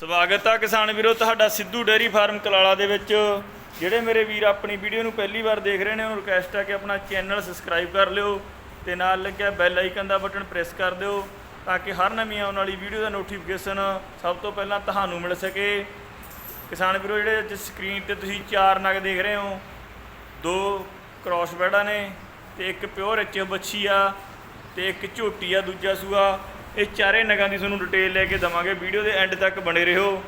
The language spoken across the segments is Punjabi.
ਸਵਾਗਤ ਆ ਕਿਸਾਨ ਵੀਰੋ, ਤੁਹਾਡਾ ਸਿੱਧੂ ਡੇਅਰੀ ਫਾਰਮ ਕਲਾਲਾ ਦੇ ਵਿੱਚ। ਜਿਹੜੇ ਮੇਰੇ ਵੀਰ ਆਪਣੀ ਵੀਡੀਓ ਨੂੰ ਪਹਿਲੀ ਵਾਰ ਦੇਖ ਰਹੇ ਨੇ, ਉਹਨੂੰ ਰਿਕਵੈਸਟ ਆ ਕਿ ਆਪਣਾ ਚੈਨਲ ਸਬਸਕ੍ਰਾਈਬ ਕਰ ਲਿਓ ਤੇ ਨਾਲ ਲੱਗਿਆ ਬੈਲ ਆਈਕਨ ਦਾ ਬਟਨ ਪ੍ਰੈਸ ਕਰ ਦਿਓ ਤਾਂ ਕਿ ਹਰ ਨਵੀਂ ਆਉਣ ਵਾਲੀ ਵੀਡੀਓ ਦਾ ਨੋਟੀਫਿਕੇਸ਼ਨ ਸਭ ਤੋਂ ਪਹਿਲਾਂ ਤੁਹਾਨੂੰ ਮਿਲ ਸਕੇ। ਕਿਸਾਨ ਵੀਰੋ, ਜਿਹੜੇ ਅੱਜ ਸਕਰੀਨ ਤੇ ਤੁਸੀਂ ਚਾਰ ਨਗ ਦੇਖ ਰਹੇ ਹੋ, ਦੋ ਕ੍ਰਾਸ ਬੈਡਾਂ ਨੇ ਤੇ ਇੱਕ ਪਿਓਰ ਐਚ ਬੱਚੀ ਆ ਤੇ ਇੱਕ ਝੋਟੀ ਆ, ਦੂਜਾ ਸੂਆ। ਇਹ ਚਾਰੇ ਨਗਾਂ ਦੀ ਤੁਹਾਨੂੰ ਡਿਟੇਲ ਲੈ ਕੇ ਦਵਾਂਗੇ। ਵੀਡੀਓ ਦੇ ਐਂਡ ਤੱਕ ਬਣੇ ਰਹੋ।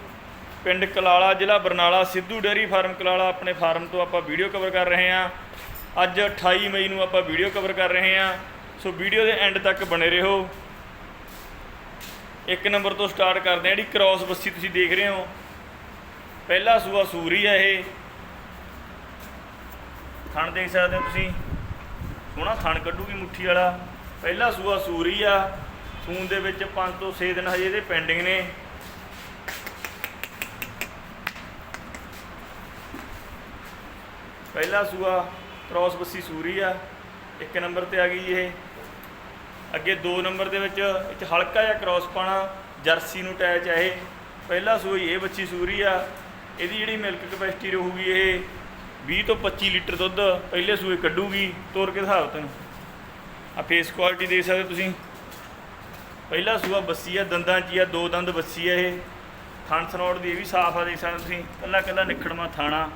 ਪਿੰਡ ਕਲਾਲਾ, ਜ਼ਿਲ੍ਹਾ ਬਰਨਾਲਾ, ਸਿੱਧੂ ਡੇਅਰੀ ਫਾਰਮ ਕਲਾਲਾ ਆਪਣੇ ਫਾਰਮ ਤੋਂ ਆਪਾਂ ਵੀਡੀਓ ਕਵਰ ਕਰ ਰਹੇ ਹਾਂ। ਅੱਜ 28 ਮਈ ਨੂੰ ਆਪਾਂ ਵੀਡੀਓ ਕਵਰ ਕਰ ਰਹੇ ਹਾਂ। ਸੋ ਵੀਡੀਓ ਦੇ ਐਂਡ ਤੱਕ ਬਣੇ ਰਹੋ। ਇੱਕ ਨੰਬਰ ਤੋਂ ਸਟਾਰਟ ਕਰਦੇ ਹਾਂ। ਜਿਹੜੀ ਕ੍ਰਾਸ ਬੱਸੀ ਤੁਸੀਂ ਦੇਖ ਰਹੇ ਹੋ, ਪਹਿਲਾ ਸੂਆ ਸੂਰੀ ਆ ਇਹ। ਥਣ ਦੇਖ ਸਕਦੇ ਹੋ ਤੁਸੀਂ। ਸੋਹਣਾ ਥਣ ਕੱਢੂਗੀ ਮੁੱਠੀ ਵਾਲਾ। ਪਹਿਲਾ ਸੂਆ ਸੂਰੀ ਆ। ਸੂਨ ਦੇ ਵਿੱਚ 5 ਤੋਂ 6 ਦਿਨ ਹਜੇ ਇਹਦੇ ਪੈਂਡਿੰਗ ਨੇ। ਪਹਿਲਾ ਸੂਆ ਕ੍ਰਾਸ ਬੱਸੀ ਸੂਰੀ ਆ, ਇੱਕ ਨੰਬਰ ਤੇ ਆ ਗਈ ਇਹ। ਅੱਗੇ 2 ਨੰਬਰ ਦੇ ਵਿੱਚ ਵਿੱਚ ਹਲਕਾ ਜਿਹਾ ਕ੍ਰਾਸ ਪਾਣਾ ਜਰਸੀ ਨੂੰ ਅਟੈਚ ਆ ਇਹ। ਪਹਿਲਾ ਸੂਈ ਇਹ ਬੱਚੀ ਸੂਰੀ ਆ, ਇਹਦੀ ਜਿਹੜੀ ਮਿਲਕ ਕਪੈਸਿਟੀ ਰਹੂਗੀ ਇਹ 20 ਤੋਂ 25 ਲੀਟਰ ਦੁੱਧ ਪਹਿਲੇ ਸੂਏ ਕੱਢੂਗੀ, ਤੋਰ ਕੇ ਹਿਸਾਬ ਤੈਨੂੰ। ਆ ਫੇਸ ਕੁਆਲਿਟੀ ਦੇਖ ਸਕਦੇ ਤੁਸੀਂ। ਪਹਿਲਾ ਸੂਆ ਬੱਸੀ ਆ, ਦੰਦਾਂ 'ਚ ਆ, ਦੋ ਦੰਦ ਬੱਸੀ ਆ ਇਹ। ਥਣ ਸਨੋੜ ਦੀ ਇਹ ਵੀ ਸਾਫ਼ ਆ, ਦੇਖ ਸਕਦੇ ਤੁਸੀਂ। ਕੱਲਾ ਕੱਲਾ ਨਿਖੜਮਾ ਥਾਣਾ।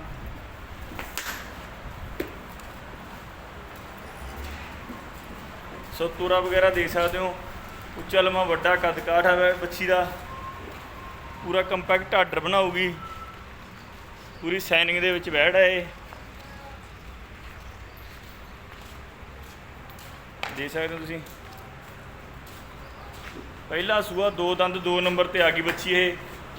ਸੋ ਤੂਰਾ ਵਗੈਰਾ ਦੇਖ ਸਕਦੇ ਹੋ। ਉੱਚਾ ਲੰਮਾ ਵੱਡਾ ਕੱਦ ਕਾਠ ਹੈ ਬੱਚੀ ਦਾ। ਪੂਰਾ ਕੰਪੈਕਟ ਆਰਡਰ ਬਣਾਉਗੀ ਪੂਰੀ ਸਾਈਨਿੰਗ ਦੇ ਵਿੱਚ ਬੈਠ ਹੈ ਇਹ। ਦੇਖ ਸਕਦੇ ਹੋ ਤੁਸੀਂ। ਪਹਿਲਾ ਸੂਆ ਦੋ ਦੰਦ, ਦੋ ਨੰਬਰ ਤੇ ਆ ਗਈ ਬੱਚੀ ਇਹ।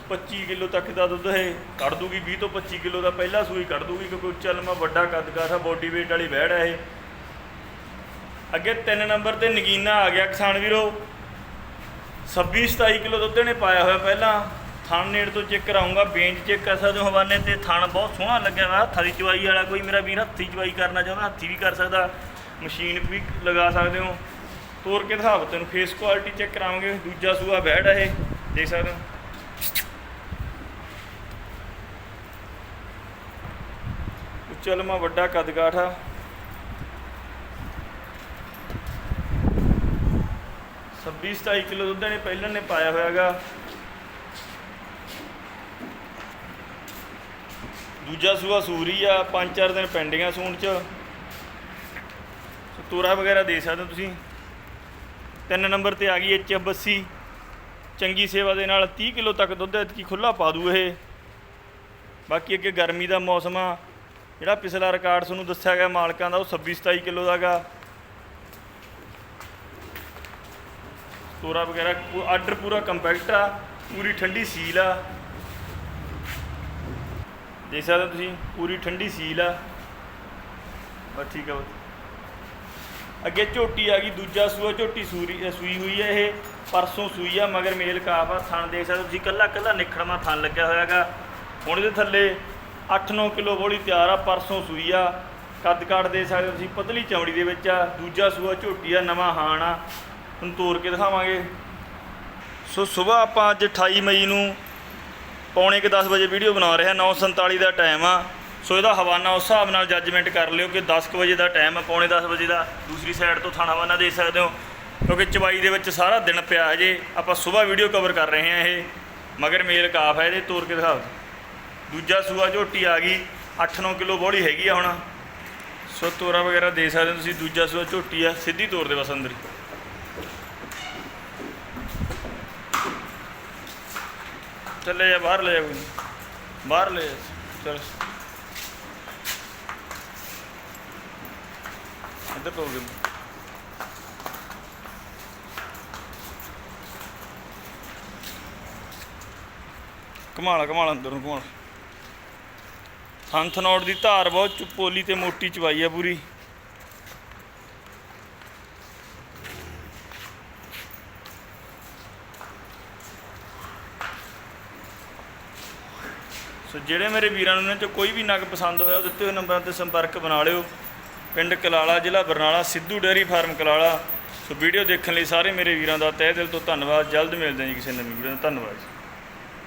25 ਕਿਲੋ ਤੱਕ ਦਾ ਦੁੱਧ ਇਹ ਕੱਢ ਦੂਗੀ 20 ਤੋਂ 25 ਕਿਲੋ ਦਾ ਪਹਿਲਾ ਸੂਈ ਕੱਢ ਦੂਗੀ ਕਿਉਂਕਿ ਉੱਚਾ ਲੰਮਾ ਵੱਡਾ ਕੱਦ ਕਾਠ ਬੋਡੀ weight ਵਾਲੀ ਬੈੜ ਹੈ ਇਹ। ਅੱਗੇ 3 ਨੰਬਰ ਤੇ ਨਗੀਨਾ ਆ ਗਿਆ ਕਿਸਾਨ ਵੀਰੋ। 26 27 ਕਿਲੋ ਦੁੱਧ ਨੇ ਪਾਇਆ ਹੋਇਆ ਪਹਿਲਾਂ। ਥਣ ਨੇੜ ਤੋਂ ਚੈੱਕ ਕਰਾਉਂਗਾ ਬੇਂਚ ਚੈੱਕ ਕਰ ਸਕਦੇ ਹੋ ਹਵਾਨੇ ਤੇ। ਥਣ ਬਹੁਤ ਸੋਹਣਾ ਲੱਗਿਆ ਹੋਇਆ ਹੱਥਾਂ ਦੀ ਚਵਾਈ ਵਾਲਾ ਕੋਈ ਮੇਰਾ ਵੀਰ ਹੱਥੀ ਚਵਾਈ ਕਰਨਾ ਚਾਹੁੰਦਾ, ਹੱਥੀ ਵੀ ਕਰ ਸਕਦਾ। ਮਸ਼ੀਨ ਵੀ ਲਗਾ ਸਕਦੇ ਹੋ। ਤੋਰ ਕੇ ਦਿਖਾਵ ਤੈਨੂੰ ਫੇਸ ਕੁਆਲਿਟੀ ਚੈੱਕ ਕਰਾਵਾਂਗੇ, ਦੂਜਾ ਸੂਆ ਬੈਡ ਹੈ ਇਹ, ਦੇਖ ਸਕਦੇ ਹੋ। ਉੱਚਾ ਲੰਮਾ ਵੱਡਾ ਕੱਦ ਕਾਠ ਆ। ਛੱਬੀ 27 ਕਿਲੋ ਦੁੱਧ ਨੇ ਪਹਿਲਾਂ ਨੇ ਪਾਇਆ ਹੋਇਆਗਾ। ਦੂਜਾ ਸੂਆ ਸੂਰੀ ਆ, ਪੰਜ ਚਾਰ ਦਿਨ ਪੈਂਡਿੰਗ ਸੂਣ ਚ। ਤੋਰਾ ਵਗੈਰਾ ਦੇ ਸਕਦੇ ਹੋ ਤੁਸੀਂ? ਤਿੰਨ ਨੰਬਰ ਤੇ ਆ ਗਈ ਐਚ 82 ਚੰਗੀ ਸੇਵਾ ਦੇ ਨਾਲ 30 ਕਿਲੋ ਤੱਕ ਦੁੱਧ ਐਤਕੀ ਖੁੱਲਾ ਪਾ ਦੂ ਇਹ। ਬਾਕੀ ਅੱਗੇ ਗਰਮੀ ਦਾ ਮੌਸਮ ਆ। ਜਿਹੜਾ ਪਿਛਲਾ ਰਿਕਾਰਡ ਤੁਹਾਨੂੰ ਦੱਸਿਆ ਗਿਆ ਮਾਲਕਾਂ ਦਾ, ਉਹ 26 27 ਕਿਲੋ ਦਾਗਾ ਤੋਰਾ ਵਗੈਰਾ ਆਰਡਰ ਪੂਰਾ ਕੰਪੈਕਟ ਆ, ਪੂਰੀ ਠੰਡੀ ਸੀਲ ਆ। ਦੇਖ ਸਕਦੇ ਤੁਸੀਂ, ਪੂਰੀ ਠੰਡੀ ਸੀਲ ਆ। ਬਸ ਠੀਕ ਆ ਬਸ। ਅੱਗੇ ਝੋਟੀ ਆ ਗਈ, ਦੂਜਾ ਸੂਆ, ਝੋਟੀ ਸੂਰੀ ਸੂਈ ਹੋਈ ਹੈ ਇਹ, ਪਰਸੋਂ ਸੂਈ ਆ, ਮਗਰ ਮੇਲ ਕਾਫ ਆ, ਥਣ ਦੇਖ ਸਕਦੇ ਹੋ ਤੁਸੀਂ, ਕੱਲਾ ਕੱਲਾ ਨਿਖੜਮਾ ਥਣ ਲੱਗਿਆ ਹੋਇਆਗਾ ਹੁਣ ਇਹਦੇ ਥੱਲੇ 8-9 ਕਿਲੋ ਬੋਲੀ ਤਿਆਰ ਆ, ਪਰਸੋਂ ਸੂਈ ਆ। ਕੱਦ ਕਾਠ ਦੇ ਸਕਦੇ ਹੋ ਤੁਸੀਂ, ਪਤਲੀ ਚਮੜੀ ਦੇ ਵਿੱਚ ਆ, ਦੂਜਾ ਸੂਆ, ਝੋਟੀ ਆ, ਨਵਾਂ ਹਾਣ ਆ। ਤੁਹਾਨੂੰ ਤੋੜ ਕੇ ਦਿਖਾਵਾਂਗੇ। ਸੋ ਸਵੇਰ ਆਪਾਂ ਅੱਜ 28 ਮਈ ਨੂੰ ਪੌਣੇ ਕੁ 10 ਵਜੇ ਵੀਡੀਓ ਬਣਾ ਰਹੇ ਹਾਂ 9:47 ਦਾ ਟਾਈਮ ਆ। ਸੋ ਇਹਦਾ ਹਵਾਨਾ ਉਸ ਹਿਸਾਬ ਨਾਲ ਜੱਜਮੈਂਟ ਕਰ ਲਿਓ ਕਿ 10 ਕੁ ਵਜੇ ਦਾ ਟਾਈਮ ਆ, ਪੌਣੇ 10 ਵਜੇ ਦਾ। ਦੂਸਰੀ ਸਾਈਡ ਤੋਂ ਥਾਣਾ ਹਵਾਨਾ ਦੇ ਸਕਦੇ ਹੋ, ਕਿਉਂਕਿ ਚਵਾਈ ਦੇ ਵਿੱਚ ਸਾਰਾ ਦਿਨ ਪਿਆ ਹਜੇ ਆਪਾਂ ਸਵੇਰ ਵੀਡੀਓ ਕਵਰ ਕਰ ਰਹੇ ਹਾਂ ਇਹ, ਮਗਰ ਮੇਲ ਕਾਫ ਹੈ ਇਹਦੇ, ਤੋਰ ਕੇ ਦਿਖਾਓ ਦੂਜਾ ਸੂਆ ਝੋਟੀ ਆ ਗਈ 8-9 ਕਿਲੋ ਬੋੜੀ ਹੈਗੀ ਆ ਹੁਣ। ਸੋ ਤੋਰਾ ਵਗੈਰਾ ਦੇ ਸਕਦੇ ਹੋ ਤੁਸੀਂ, ਦੂਜਾ ਸੂਆ ਝੋਟੀ ਆ, ਸਿੱਧੀ ਤੋਰ ਦੇ ਬਸ ਅੰਦਰ ਚੱਲੇ ਜਾ, ਬਾਹਰ ਲੈ ਜਾ ਕੋਈ ਬਾਹਰ ਲੈ ਜਾ, ਚਲ। ਇੱਧਰ ਤੋਂ ਗਏ ਕਮਾਲਾ ਕਮਾਲਾ ਅੰਦਰ ਨੂੰ ਕਮਾਲ ਥਨਥਨੌੜ ਦੀ ਧਾਰ ਬਹੁਤ ਚੁ- ਤੇ ਮੋਟੀ ਚਵਾਈ ਆ ਪੂਰੀ। ਸੋ ਜਿਹੜੇ ਮੇਰੇ ਵੀਰਾਂ ਨੂੰ ਇਹਨਾਂ ਚੋਂ ਕੋਈ ਵੀ ਨਗ ਪਸੰਦ ਹੋਇਆ ਉਹ ਦਿੱਤੇ ਹੋਏ ਨੰਬਰਾਂ ਤੇ ਸੰਪਰਕ ਬਣਾ ਲਿਓ। ਪਿੰਡ ਕਲਾਲਾ ਜ਼ਿਲ੍ਹਾ Barnala, Sidhu dairy farm Kalala. So video ਦੇਖਣ ਲਈ ਸਾਰੇ ਮੇਰੇ ਵੀਰਾਂ ਦਾ ਤਹਿ ਦਿਲ ਤੋਂ ਧੰਨਵਾਦ। ਜਲਦ ਮਿਲਦੇ ਹਾਂ ਜੀ ਕਿਸੇ ਨਵੀਂ ਵੀਡੀਓ ਨਾਲ। ਧੰਨਵਾਦ ਜੀ।